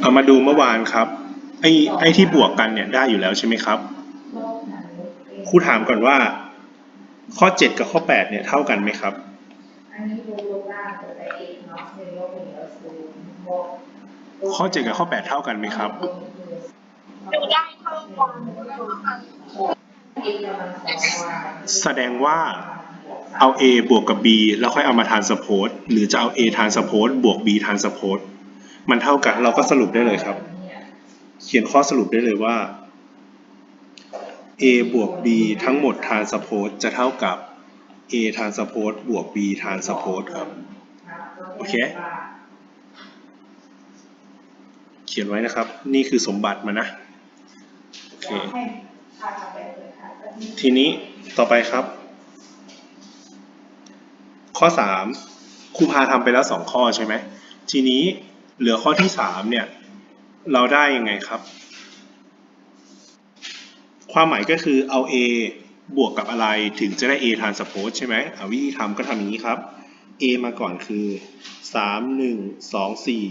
เอามาดูเมื่อวานครับ ไอ้ไอ้ที่บวกกันเนี่ยได้อยู่แล้วใช่ไหมครับครูถามก่อนว่า ข้อ 7 กับข้อ 8 เนี่ยเท่ากันไหมครับอันนี้ดูลงล่างเกิดกับข้อ 7 กับข้อ 8 เท่ากันไหมครับแสดงว่าเอา a บวกกับ b แล้วค่อยเอามาทานสโพสหรือจะเอา a ทานสโพสบวก b ทานสโพส มันเท่ากัน เราก็สรุปได้เลยครับ เขียนข้อสรุปได้เลยว่า a บวก b ทั้งหมดทานสโพสจะเท่ากับ a ทานสโพสบวก b ทานสโพสครับ โอเค เขียนไว้นะครับ นี่คือสมบัติมานะ โอเค ทีนี้ต่อไปครับ ข้อสามครูพาทำไปแล้วสองข้อใช่ไหม ทีนี้ เหลือข้อที่สามเนี่ย เราได้ยังไงครับ ความหมายก็คือเอา a บวกกับอะไรถึงจะได้ a ทานสโพสใช่ไหมเอาวิธีทำก็ทำอย่างนี้ครับ a มาก่อนคือสามหนึ่งสองสี่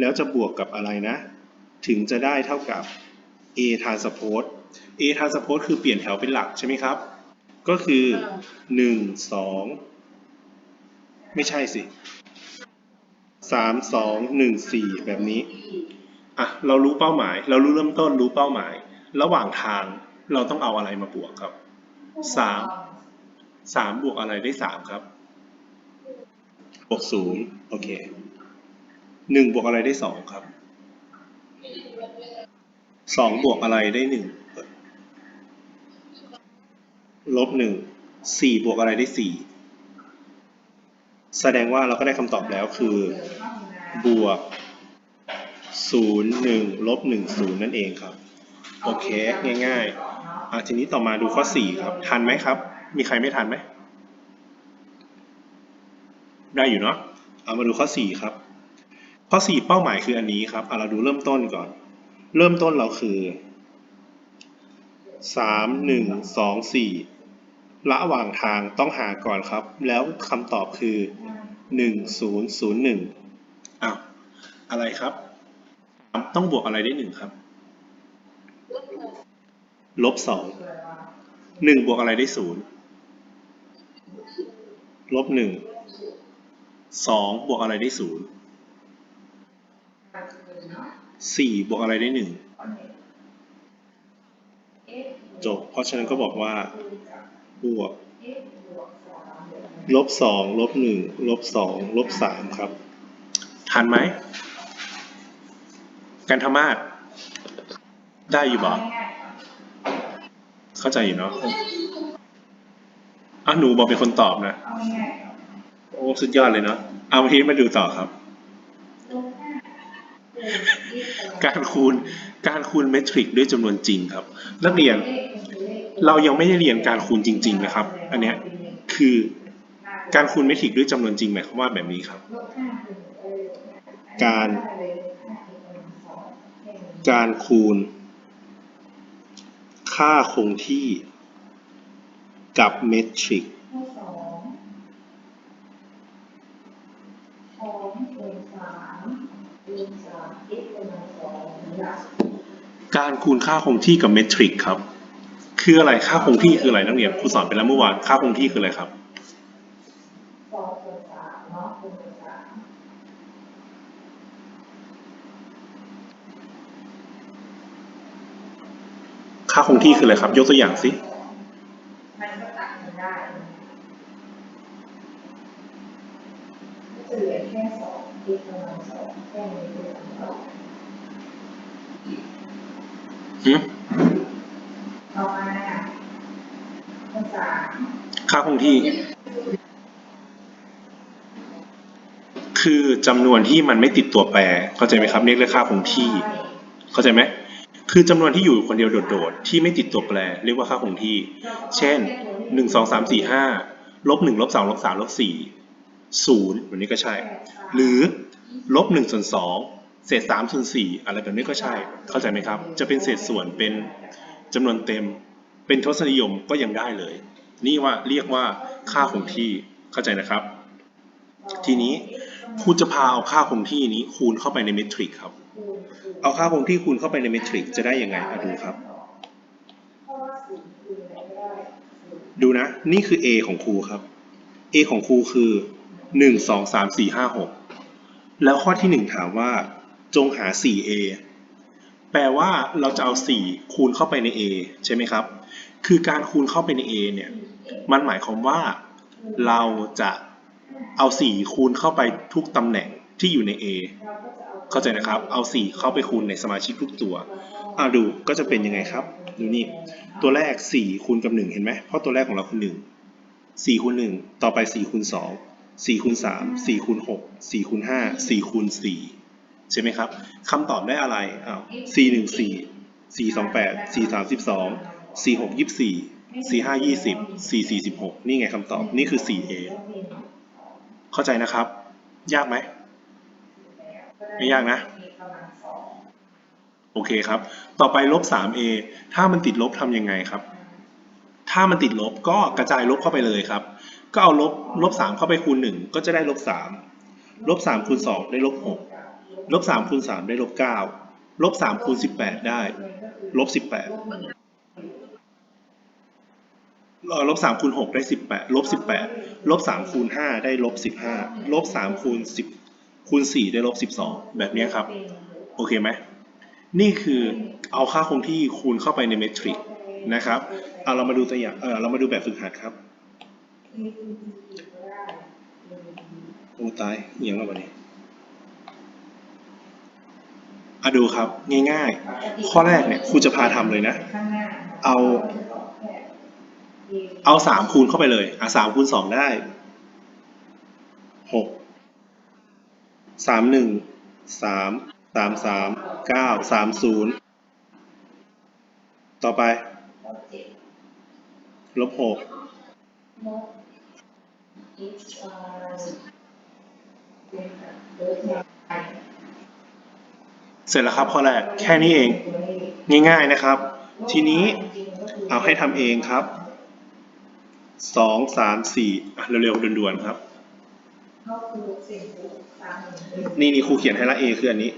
แล้วจะบวกกับอะไรนะ ถึงจะได้เท่ากับ a ทานสโพส a ทานสโพสคือเปลี่ยนแถวเป็นหลักใช่ไหมครับ ก็คือหนึ่งสองไม่ใช่สิ สามสองหนึ่งสี่แบบนี้อะเรารู้เป้าหมาย เรารู้เริ่มต้นรู้เป้าหมาย ระหว่างทางเราต้องเอาอะไรมาบวกครับสามสามบวกอะไรได้สามครับบวกศูนย์โอเคหนึ่งบวกอะไรได้สองครับสองบวกอะไรได้หนึ่งลบหนึ่งสี่บวกอะไรได้สี่ แสดงว่าเราก็ได้คำตอบแล้วคือบวกศูนย์หนึ่งลบหนึ่งศูนย์นั่นเองครับ โอเค ง่ายๆอะทีนี้ต่อมาดูข้อสี่ครับ ทันไหมครับ มีใครไม่ทันไหม ได้อยู่เนาะเอามาดูข้อสี่ครับ ข้อสี่เป้าหมายคืออันนี้ครับเอาเราดูเริ่มต้นก่อน เริ่มต้นเราคือสามหนึ่งสองสี่ ระหว่างทางต้องหาก่อนครับ แล้วคำตอบคือหนึ่งศูนย์ศูนย์หนึ่งอ้าวอะไรครับ ต้องบวกอะไรได้หนึ่งครับ ลบสองหนึ่งบวกอะไรได้ศูนย์ลบหนึ่งสองบวกอะไรได้ศูนย์สี่บวกอะไรได้หนึ่งจบ เพราะฉะนั้นก็บอกว่าบ วกลบสองลบหนึ่งลบสองลบสามครับ ทันไหม กันธมาศได้อยู่บ่เข้าใจอยู่เนาะอะหนูบอกเป็นคนตอบนะ โอ้สุดยอดเลยเนาะเอาทีนี้มาดูต่อครับ การคูณการคูณเมทริกด้วยจำนวนจริงครับ นักเรียน เรายังไม่ได้เรียนการคูณจริง ๆ นะครับ อันเนี้ยคือการคูณเมทริกด้วยจำนวนจริงหมายความว่าแบบนี้ครับ การ การคูณ ค่าคงที่กับเมทริกกำลังสองหลักการคูณค่าคงที่กับเมทริกครับ คืออะไรค่าคงที่คืออะไรนักเรียนครูสอนไปแล้วเมื่อวานค่าคงที่คืออะไรครับค่าคงที่คืออะไรครับ ยกตัวอย่างสิมันก็ตัดกันได้ก็จะเหลื ต่อมาคูณสามค่าคงที่ คือจำนวนที่มันไม่ติดตัวแปร เข้าใจไหมครับเรียกเรียกค่าคงที่ เข้าใจไหมคือจำนวนที่อยู่คนเดียวโดดๆที่ไม่ติดตัวแปร เรียกว่าค่าคงที่ เช่นหนึ่งสองสามสี่ห้าลบหนึ่งลบสองลบสามลบสี่ศูนย์แบบนี้ก็ใช่ หรือลบหนึ่งส่วนสองเศษสามส่วนสี่อะไรแบบนี้ก็ใช่ เข้าใจไหมครับ จะเป็นเศษส่วนเป็น จำนวนเต็มเป็นทศนิยมก็ยังได้เลย นี่ว่าเรียกว่าค่าคงที่เข้าใจนะครับ ทีนี้ครูจะพาเอาค่าคงที่นี้คูณเข้าไปในเมทริกครับ เอาค่าคงที่คูณเข้าไปในเมทริกจะได้ยังไงอะดูครับดูนย์ดูนะ นี่คือ A ของครูครับ A ของครูคือหนึ่งสองสามสี่ห้าหกแล้วข้อที่หนึ่งถามว่า จงหา 4A แปลว่าเราจะเอา 4 คูณเข้าไปใน A ใช่ไหมครับ คือการคูณเข้าไปใน A เนี่ย มันหมายความว่าเราจะเอา 4 คูณเข้าไปทุกตำแหน่งที่อยู่ใน A เข้าใจนะครับ เอา 4 เข้าไปคูณในสมาชิกทุกตัวอ่าดูก็จะเป็นยังไงครับ ดูนี่ ตัวแรก 4 คูณกับ 1 เห็นไหม เพราะตัวแรกของเราคือ 1 4คูณ1ต่อไป 4 คูณ 2 4คูณ3 4คูณ6 4คูณ5 4คูณ4 ใช่ไหมครับคำตอบได้อะไรอ้าว4 1 4 4 2 8 4 32 4 6 24 4 5 20 4 4 16 นี่ไงคำตอบ นี่คือ 4A เข้าใจนะครับ ยากไหม ไม่ยากนะ โอเคครับ ต่อไปลบ 3a ถ้ามันติดลบทำยังไงครับ ถ้ามันติดลบก็กระจายลบเข้าไปเลยครับ ก็เอาลบลบ3เข้าไปคูณ 1 ก็จะได้ลบ3ลบ3คูณ2ได้ลบ6 ลบ3คูณ3ได้ลบ9ลบ3คูณ18ได้ลบ18เอ่อลบ3คูณ6ได้18ลบ18ลบ3คูณ5ได้ลบ15ลบ3คูณ10คูณ4ได้ลบ12แบบนี้ครับ โอเคไหมนี่คือเอาค่าคงที่คูณเข้าไปในเมทริกนะครับเอาเรามาดูตัวอย่างเออเรามาดูแบบฝึกหัดครับ โอ้ตายเอียงแล้ววันนี้ อะดูครับง่ายๆ ข้อแรกเนี่ยครูจะพาทำเลยนะ เอา เอาสามคูณเข้าไปเลยอะสามคูณสองได้หกสามหนึ่งสามสามสามเก้าสามศูนย์ต่อไปลบหกเสร็จแล้วครับข้อแรกแค่นี้เองง่ายๆนะครับ ทีนี้เอาให้ทำเองครับสองสามสี่เร็วๆด่วนๆครับ นี่นี่ครูเขียนให้ละเอคืออันนี้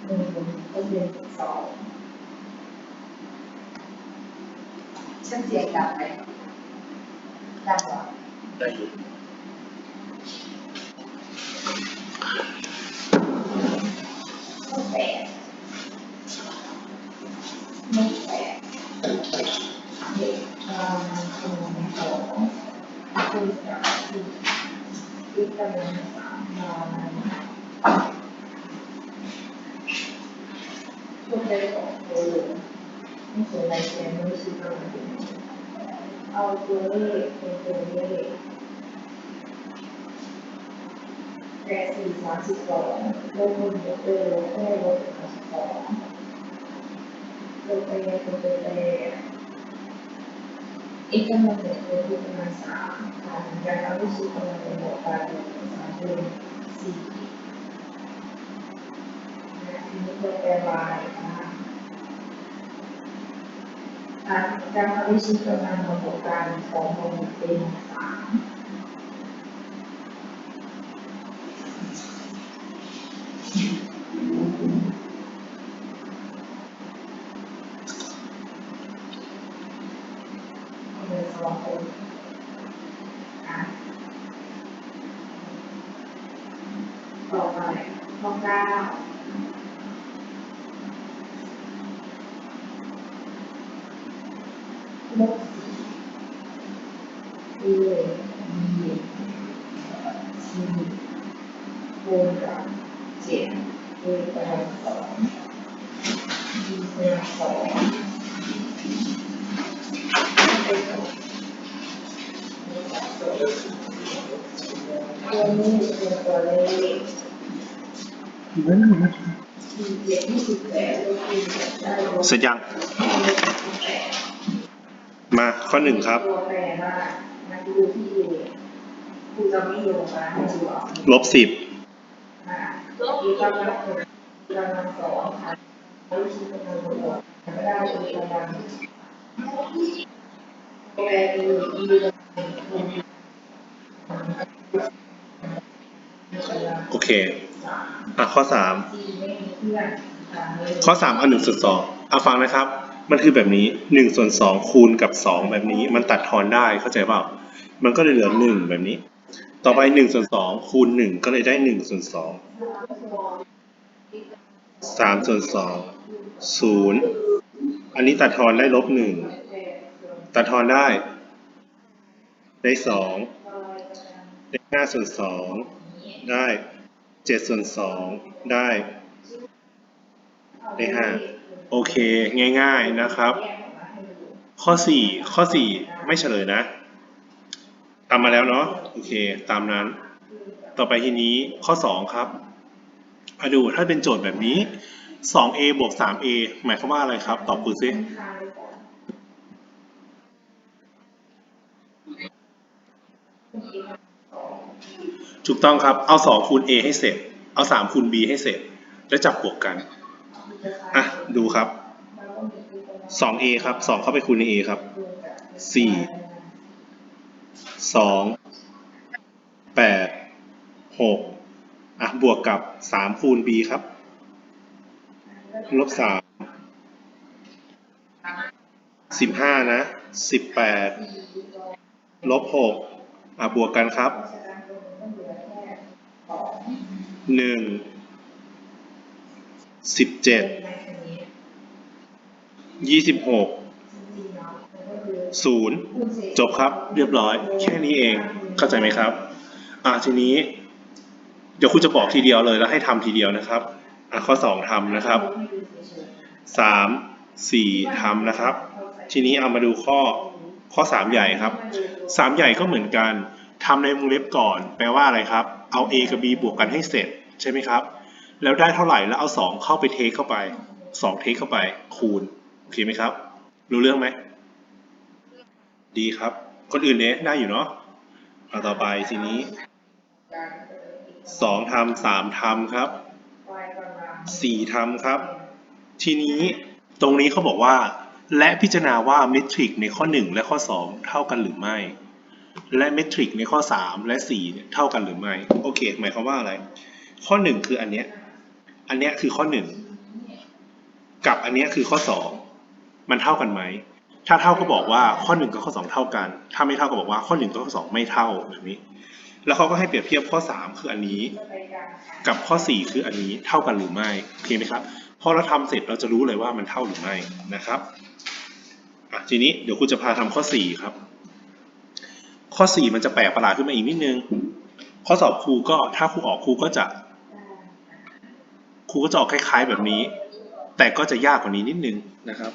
หาเลยนี่มาดูที่ตัวตัวถ้าไม่มีเหตุแสดงชั้นเรียนหนึ่งก็เป็นสองฉันเสียงดังไหมดังเหรอได้อยู่ก็แปดไม่แปดเด็กกำลังคูณสองคูณสามคูณอีกกำลังสามนอนทุกได้สองตัวเลยไม่สนอะไรแกไม่ชี้กำลัง เอาตัวเลขเป็นตัวเลขแปดสี่สามสิบสองลบหนึ่งลบเอลบได้ลบสามสิบสองลบไปเป็นตัวเลขอีกกำลังหนึ่งคือคือกำลังสามหารกันเอาวิธีกำลังเป็นบวกกันสามเป็นสี่นะทีนี้ตัวแปร y นะคะ หารกันเอาวิธีกำลังมาบวกกันสองบวกเป็นสาม หนึ่งสองคนอะต่อไปข้อเก้าลบ สี่เอบีซีคูณกับเจ็ดเอกำลังสองบีกำลังสองเป็นสองตัวนี้เป็นตัวเลขเจ็ดยี่สิบแปดลบสี่เจ็ดได้ลบเสร็จยัง มาข้อหนึ่งครับ ตัวแปรว่ามาดูที่ครูจะไม่โยงมาให้ดูเอาลบสิบอ่าอีกำลังกำลังสองค่ะวิธีคำนวณบวกก็ได้คือกำลังแปรคือ e คูณโอเค อะข้อสามข้อสามเอาหนึ่งส่วนสองเอาฟังนะครับ มันคือแบบนี้หนึ่งส่วนสองคูณกับสองแบบนี้ มันตัดทอนได้เข้าใจเปล่า มันก็เลยเหลือหนึ่งแบบนี้ ต่อไปหนึ่งส่วนสองคูณหนึ่งก็เลยได้หนึ่งส่วนสองสามส่วนสองศูนย์อันนี้ตัดทอนได้ลบหนึ่งตัดทอนได้ ได้สองได้ห้าส่วนสองได้เจ็ดส่วนสองได้ ได้ห้าโอเค ง่าย ๆนะครับ ข้อสี่ข้อสี่ไม่เฉลยนะ ตามมาแล้วเนาะโอเค ตามนั้น ต่อไปทีนี้ข้อสองครับมาดูถ้าเป็นโจทย์แบบนี้ 2a บวก 3a หมายความว่าอะไรครับ ตอบกูซิถูกต้องครับ เอา 2 คูณ a ให้เสร็จ เอา 3 คูณ b ให้เสร็จ แล้วจับบวกกัน อะ ดูครับ 2a ครับ 2 เข้าไปคูณใน a ครับสี่ สองแปดหกอะบวกกับสามคูณ b ครับลบสามสิบห้านะสิบแปดลบหกอะบวกกันครับหนึ่งสิบเจ็ดยี่สิบหก ศูนย์จบครับเรียบร้อย แค่นี้เองเข้าใจไหมครับ อะทีนี้ เดี๋ยวคุณจะบอกทีเดียวเลยแล้วให้ทำทีเดียวนะครับอะข้อสองทำนะครับสามสี่ทำนะครับ ทีนี้เอามาดูข้อข้อสามใหญ่ครับสามใหญ่ก็เหมือนกันทำในวงเล็บก่อน แปลว่าอะไรครับ เอา a กับ b บวกกันให้เสร็จใช่ไหมครับ แล้วได้เท่าไหร่แล้วเอาสองเข้าไปเทคเข้าไปสองเทคเข้าไปคูณโอเคไหมครับ รู้เรื่องไหม ดีครับ คนอื่นเนี่ยได้อยู่เนาะเอาต่อไปทีนี้สองทำสามทำครับสี่ทำครับ ทีนี้ตรงนี้เขาบอกว่า และพิจารณาว่าเมทริกในข้อ 1 และข้อ 2 เท่ากันหรือไม่ และเมทริกในข้อ 3 และ4เนี่ยเท่ากันหรือไม่ โอเค หมายความว่าอะไร ข้อ 1 คืออันเนี้ยอันเนี้ยคือข้อ 1 กับอันเนี้ยคือข้อ 2 มันเท่ากันไหม ถ้าเท่าก็บอกว่าข้อ1กับข้อ 2 เท่ากัน ถ้าไม่เท่าก็บอกว่าข้อ1กับข้อ 2 ไม่เท่าแบบนี้ แล้วเขาก็ให้เปรียบเทียบข้อ 3 คืออันนี้ กับข้อ 4 คืออันนี้เท่ากันหรือไม่โอเคไหมครับพอเราทำเสร็จเราจะรู้เลยว่ามันเท่าหรือไม่นะครับอะทีนี้เดี๋ยวครูจะพาทำข้อ 4 ครับ ข้อ 4 มันจะแปลกประหลาดขึ้นมาอีกนิดนึง ข้อสอบครูก็ถ้าครูออกครูก็จะครูก็จะออกคล้าย ๆ แบบนี้ แต่ก็จะยากกว่านี้นิดนึงนะครับ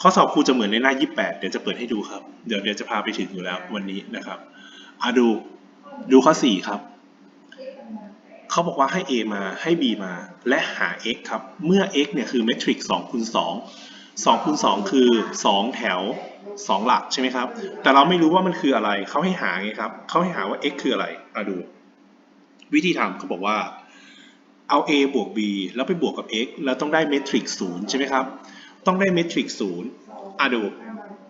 ข้อสอบครูจะเหมือนในหน้า 28 เดี๋ยวจะเปิดให้ดูครับ เดี๋ยวเดี๋ยวจะพาไปถึงอยู่แล้ววันนี้นะครับอะดูดูข้อ 4 ครับ เขาบอกว่าให้ a มาให้ b มาและหา x ครับ เมื่อ x เนี่ยคือเมทริกซ์2คูณ2 2คูณ2คือ 2 แถว 2 หลักใช่ไหมครับ แต่เราไม่รู้ว่ามันคืออะไร เขาให้หาไงครับ เขาให้หาว่า x คืออะไรอะดู วิธีทำเขาบอกว่า เอา a บวก b แล้วไปบวกกับ x แล้วต้องได้เมทริกซ์0ใช่ไหมครับ ต้องได้เมทริก0อะดู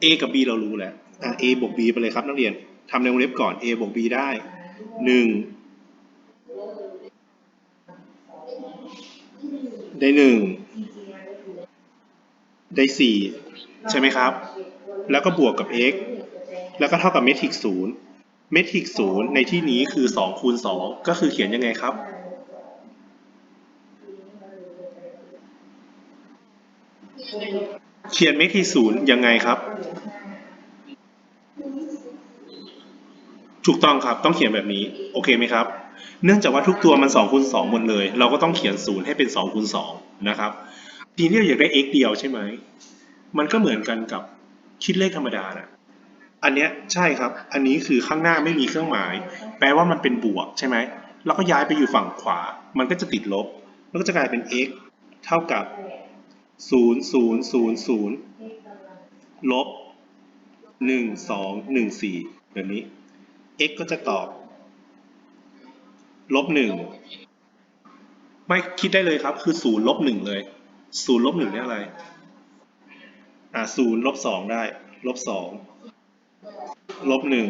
a กับ b เรารู้แล้วอะ a บวก b ไปเลยครับนักเรียนทำในวงเล็บก่อน a บวก b ได้1ได้หนึ่งได้สี่ใช่ไหมครับ แล้วก็บวกกับ x แล้วก็เท่ากับเมทริกศูนย์เมทริกศูนย์ในที่นี้คือสองคูณสองก็คือเขียนยังไงครับ เขียนเมทริกศูนย์ยังไงครับ ถูกต้องครับต้องเขียนแบบนี้โอเคไหมครับ เนื่องจากว่าทุกตัวมัน2คูณ2หมดเลย เราก็ต้องเขียน0ให้เป็น2คูณ2นะครับ ทีนี้เราอยากได้ x เดียวใช่ไหมมันก็เหมือนกันกับคิดเลขธรรมดานะอันเนี้ยใช่ครับ อันนี้คือข้างหน้าไม่มีเครื่องหมาย แปลว่ามันเป็นบวกใช่ไหมแล้วก็ย้ายไปอยู่ฝั่งขวา มันก็จะติดลบมันก็จะกลายเป็น x เท่ากับ 0 0 0 0ลบ1 2 1 4แบบนี้ x ก็จะตอบลบหนึ่งไม่คิดได้เลยครับ คือศูนย์ลบหนึ่งเลยศูนย์ลบหนึ่งเนี่ยอะไร อ่าศูนย์ลบสองได้ลบสองลบหนึ่ง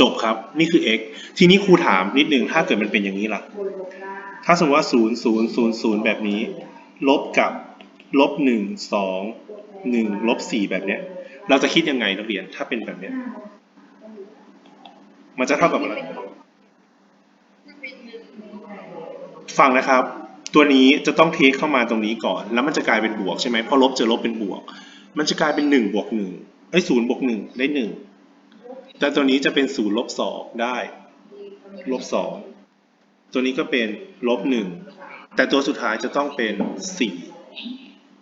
จบครับ นี่คือ x ทีนี้ครูถามนิดนึงถ้าเกิดมันเป็นอย่างนี้ล่ะ ถ้าสมมติว่าศูนย์ศูนย์ศูนย์ศูนย์แบบนี้ ลบกับลบหนึ่งสองหนึ่งลบสี่แบบเนี้ย เราจะคิดยังไงนักเรียนถ้าเป็นแบบเนี้ย มันจะเท่ากับอะไรฟังนะครับ ตัวนี้จะต้องเทคเข้ามาตรงนี้ก่อน แล้วมันจะกลายเป็นบวกใช่ไหมเพราะลบเจอลบเป็นบวก มันจะกลายเป็นหนึ่งบวกหนึ่งไอ้ศูนย์บวกหนึ่งได้หนึ่งแต่ตัวนี้จะเป็นศูนย์ลบสองได้ลบสอง ตัวนี้ก็เป็นลบหนึ่งแต่ตัวสุดท้ายจะต้องเป็นสี่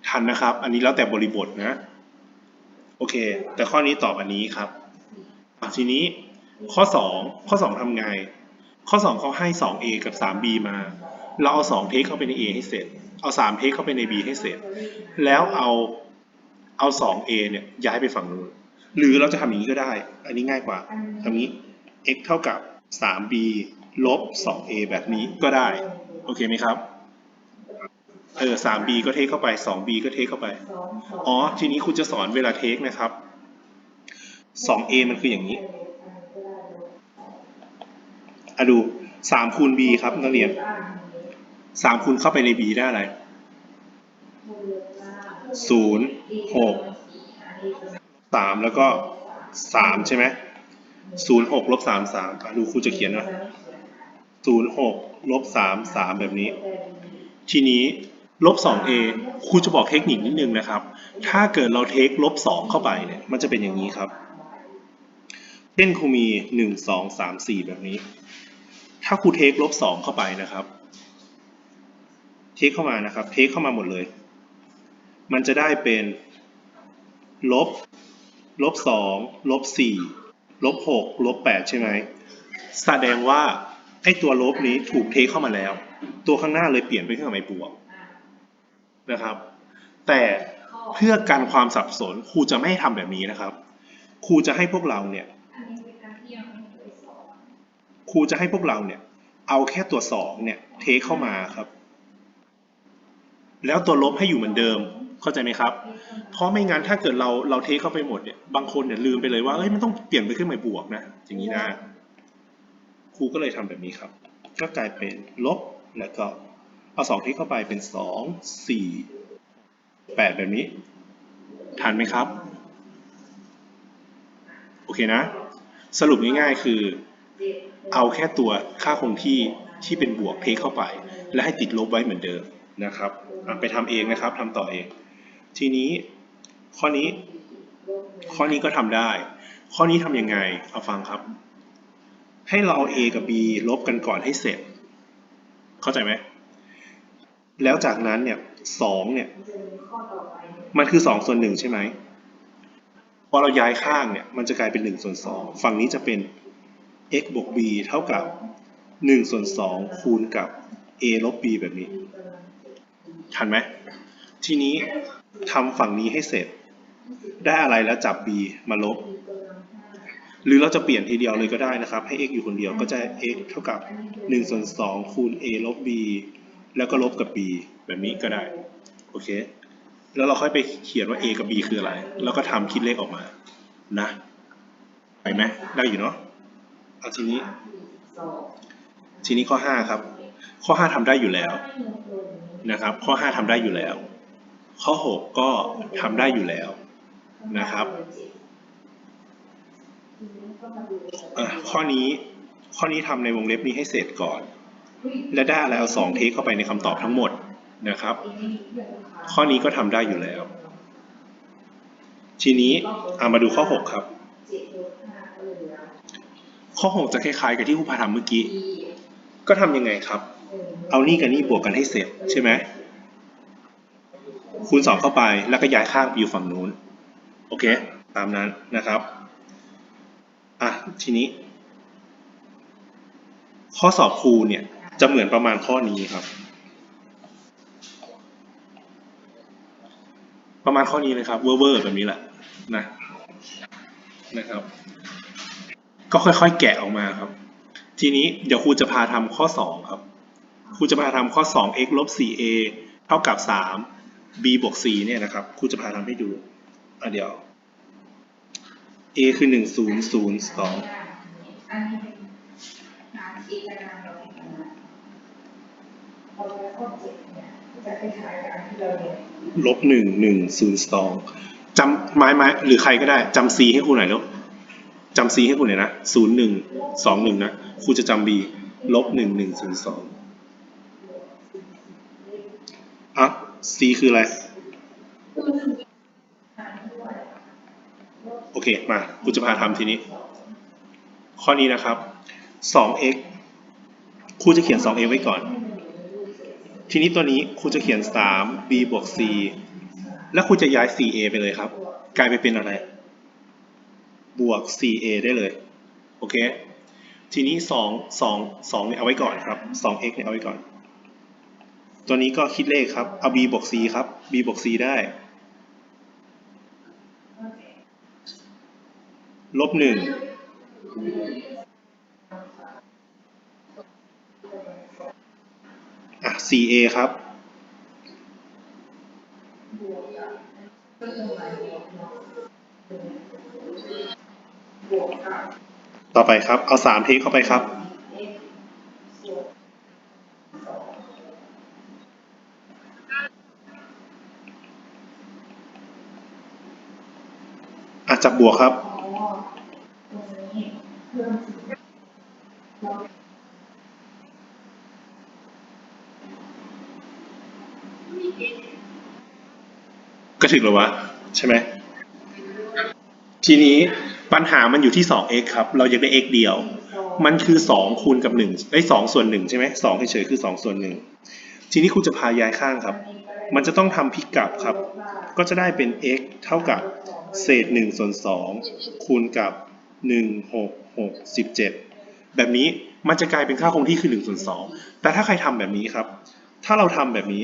ทันนะครับ อันนี้แล้วแต่บริบทนะ โอเค แต่ข้อนี้ตอบอันนี้ครับทีนี้ข้อสองข้อสองทำไง ข้อสองเขาให้ 2a กับ 3b มา เราเอา 2 เทคเข้าไปใน a ให้เสร็จ เอา 3 เทคเข้าไปใน b ให้เสร็จ แล้วเอาเอา 2a เนี่ยย้ายไปฝั่งนู้น หรือเราจะทำอย่างนี้ก็ได้ อันนี้ง่ายกว่าทำนี้ x เท่ากับ 3b ลบ 2a แบบนี้ก็ได้ โอเคไหมครับ เออ 3b ก็เทคเข้าไป 2b ก็เทคเข้าไป อ๋อ ทีนี้คุณจะสอนเวลาเทคนะครับ 2a มันคืออย่างนี้อะดูสามคูณ b ครับนักเรียนสามคูณเข้าไปใน b ได้อะไรศูนย์หกสามแล้วก็สามใช่ไหมศูนย์หกลบสามสามอะดูครูจะเขียนว่า ศูนย์หกลบสามสามแบบนี้ ทีนี้ลบสอง a ครูจะบอกเทคนิคนิดนึงนะครับ ถ้าเกิดเราเทคลบสองเข้าไปเนี่ย มันจะเป็นอย่างนี้ครับ เช่นครูมีหนึ่งสองสามสี่แบบนี้ ถ้าครูเทคลบสองเข้าไปนะครับ เทคเข้ามานะครับ เทคเข้ามาหมดเลย มันจะได้เป็นลบ ลบสองลบสี่ลบหกลบแปดใช่ไหม แสดงว่า ไอ้ตัวลบนี้ถูกเทเข้ามาแล้ว ตัวข้างหน้าเลยเปลี่ยนเป็นเครื่องหมายบวกนะครับ แต่เพื่อกันความสับสนครูจะไม่ให้ทำแบบนี้นะครับ ครูจะให้พวกเราเนี่ยครูจะให้พวกเราเนี่ย เอาแค่ตัวสองเนี่ยเทเข้ามาครับ แล้วตัวลบให้อยู่เหมือนเดิมเข้าใจไหมครับ เพราะไม่งั้นถ้าเกิดเราเราเทเข้าไปหมดเนี่ยบางคนเนี่ยลืมไปเลยว่าเอ้ยมันต้องเปลี่ยนไปนเครื่องหมายบวกนะอย่างนี้นะ ครูก็เลยทำแบบนี้ครับ ก็กลายเป็นลบแล้วก็เอาสองเทคเข้าไปเป็นสองสี่แปดแบบนี้ทันไหมครับ โอเคนะ สรุปง่ายๆคือ เอาแค่ตัวค่าคงที่ที่เป็นบวกเทคเข้าไป และให้ติดลบไว้เหมือนเดิมนะครับอะไปทำเองนะครับทำต่อเอง ทีนี้ข้อนี้ ข้อนี้ก็ทำได้ ข้อนี้ทำยังไงเอาฟังครับ ให้เราเอา a กับ b ลบกันก่อนให้เสร็จ เข้าใจไหม แล้วจากนั้นเนี่ยสองเนี่ย มันคือสองส่วนหนึ่งใช่ไหม พอเราย้ายข้างเนี่ย มันจะกลายเป็นหนึ่งส่วนสองฝั่งนี้จะเป็น x บวก b เท่ากับ1ส่วน2คูณกับ a ลบ b แบบนี้ ทันไหม ทีนี้ทำฝั่งนี้ให้เสร็จ ได้อะไรแล้วจับ b มาลบ หรือเราจะเปลี่ยนทีเดียวเลยก็ได้นะครับ ให้ x อยู่คนเดียวก็จะ x เท่ากับ1ส่วน2คูณ a ลบ b แล้วก็ลบกับ b แบบนี้ก็ได้ โอเค แล้วเราค่อยไปเขียนว่า a กับ b คืออะไร แล้วก็ทำคิดเลขออกมานะ ไปไหมได้อยู่เนาะเอาทีนี้ ทีนี้ข้อห้าครับ ข้อห้าทำได้อยู่แล้วนะครับ ข้อห้าทำได้อยู่แล้ว ข้อหกก็ทำได้อยู่แล้วนะครับ อะข้อนี้ข้อนี้ทำในวงเล็บนี้ให้เสร็จก่อน และได้อะไรเอาสองเทคเข้าไปในคำตอบทั้งหมดนะครับ ข้อนี้ก็ทำได้อยู่แล้ว ทีนี้เอามาดูข้อหกครับ ข้อหกจะคล้ายๆกับที่ครูพาทำเมื่อกี้ ก็ทำยังไงครับ เอานี่กับนี่บวกกันให้เสร็จใช่ไหมคูณสองเข้าไปแล้วก็ย้ายข้างไปอยู่ฝั่งนู้น โอเค ตามนั้นนะครับ อะทีนี้ ข้อสอบครูเนี่ย จะเหมือนประมาณข้อนี้ครับ ประมาณข้อนี้เลยครับเวอร์ๆแบบนี้แหละนะนะครับ ก็ค่อยๆแกะออกมาครับ ทีนี้เดี๋ยวครูจะพาทำข้อสองครับครูจะพาทำข้อสอง x ลบ 4a เท่ากับสาม b บวก c เนี่ยนะครับ ครูจะพาทำให้ดูอะเดี๋ยว a คือหนึ่งศูนย์ศูนย์สองลบหนึ่งหนึ่งศูนย์สองจำไม้ไม้หรือใครก็ได้จำ c ให้ครูหน่อยแล้วจำ c ให้ครูหน่อยนะศูนย์หนึ่งสองหนึ่งนะครูจะจำ b ลบหนึ่งหนึ่งศูนย์สองอะ c คืออะไร เค มากูจะพาทำทีนี้ ข้อนี้นะครับ 2x ครูจะเขียน 2x ไว้ก่อน ทีนี้ตัวนี้ครูจะเขียน 3b บวก c แล้วครูจะย้าย 4a ไปเลยครับ กลายไปเป็นอะไร บวก 4a ได้เลย โอเค ทีนี้ 2 2 2เนี่ยเอาไว้ก่อนครับ 2x เนี่ยเอาไว้ก่อน ตัวนี้ก็คิดเลขครับ เอา b บวก c ครับ b บวก c ได้ ลบหนึ่งอะ 4a ครับ ต่อไปครับ เอาสามเทคเข้าไปครับอาจจะบวกครับ ตรงนี้เพิ่มเราก็ถึงแล้ววะ ใช่ไหม ทีนี้ปัญหามันอยู่ที่ 2x ครับ เราอยากได้ x เดียว มันคือ 2 คูณกับ 1ไอ้ย2ส่วน 1 ใช่ไหม2เฉยๆคือ 2 ส่วน 1 ทีนี้คุณจะพาย้ายข้างครับ มันจะต้องทำพลิกกลับครับ ก็จะได้เป็น x เท่ากับเศษ 1 ส่วน 2 คูณกับ 1 6 6 17แบบนี้มันจะกลายเป็นค่าคงที่คือ1ส่วน2แต่ถ้าใครทำแบบนี้ครับ ถ้าเราทำแบบนี้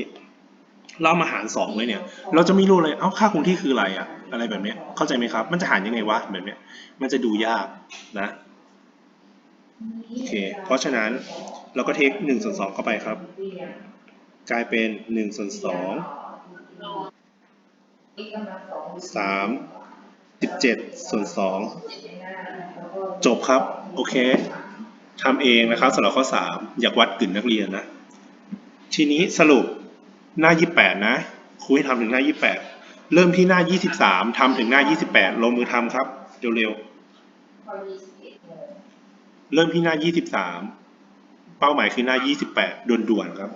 เรามาหาร2เลยเนี่ย เราจะไม่รู้เลย เอ้าค่าคงที่คืออะไรอะอะไรแบบนี้เข้าใจไหมครับ มันจะหารยังไงวะแบบนี้มันจะดูยากนะโอเค เพราะฉะนั้นเราก็เทค1ส่วน2เข้าไปครับ กลายเป็น1ส่วน2 3 17 ส่วน 2 จบครับ โอเคทำเองนะครับสำหรับข้อ 3 อยากวัดกึ่นนักเรียนนะ ทีนี้สรุปหน้า 28 นะครูให้ทำถึงหน้า 28 เริ่มที่หน้า 23ทำถึงหน้า 28 ลงมือทำครับ เร็วเอ็ดโมงๆเริ่มที่หน้า 23 เป้าหมายคือหน้า 28ด่วนๆครับ